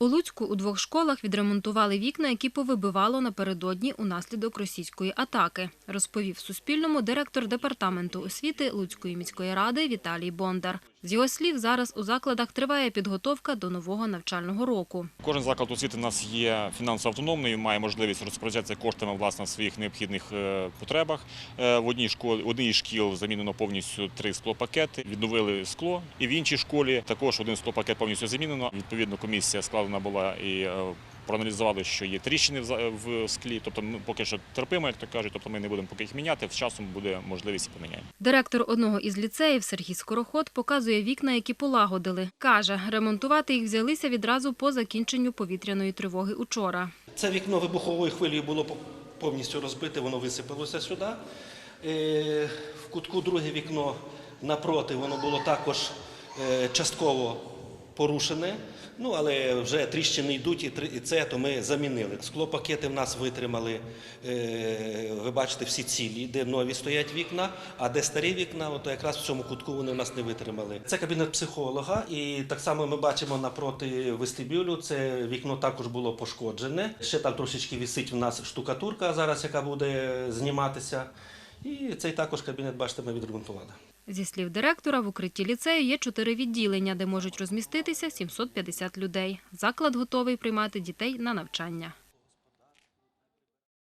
У Луцьку у двох школах відремонтували вікна, які повибивало напередодні унаслідок російської атаки, розповів Суспільному директор департаменту освіти Луцької міської ради Віталій Бондар. З його слів, зараз у закладах триває підготовка до нового навчального року. Кожен заклад освіти у нас є фінансово автономною, має можливість розпоряджатися коштами власне в своїх необхідних е, потребах. Е, В одній школі одній шкіл замінено повністю три склопакети, відновили скло. І в іншій школі також один склопакет повністю замінено. Відповідно, комісія складена була і е, проаналізували, що є тріщини в склі. Тобто ми поки що терпимо, як то кажуть. Тобто ми не будемо поки їх міняти. З часом буде можливість і поміняємо. Директор одного із ліцеїв Сергій Скороход показує вікна, які полагодили. Каже, ремонтувати їх взялися відразу по закінченню повітряної тривоги учора. Це вікно вибуховою хвилею було по- повністю розбите, воно висипалося сюди. Е, В кутку друге вікно напроти, воно було також е, частково порушене. Ну, але вже тріщини йдуть, і це то ми замінили. Склопакети в нас витримали, е, ви бачите, всі цілі, де нові стоять вікна, а де старі вікна, от якраз в цьому кутку вони в нас не витримали. Це кабінет психолога, і так само ми бачимо напроти вестибюлю. Це вікно також було пошкоджене. Ще там трошечки висить в нас штукатурка зараз, яка буде зніматися. І цей також кабінет, бачите, ми відремонтували. Зі слів директора, в укритті ліцею є чотири відділення, де можуть розміститися 750 людей. Заклад готовий приймати дітей на навчання.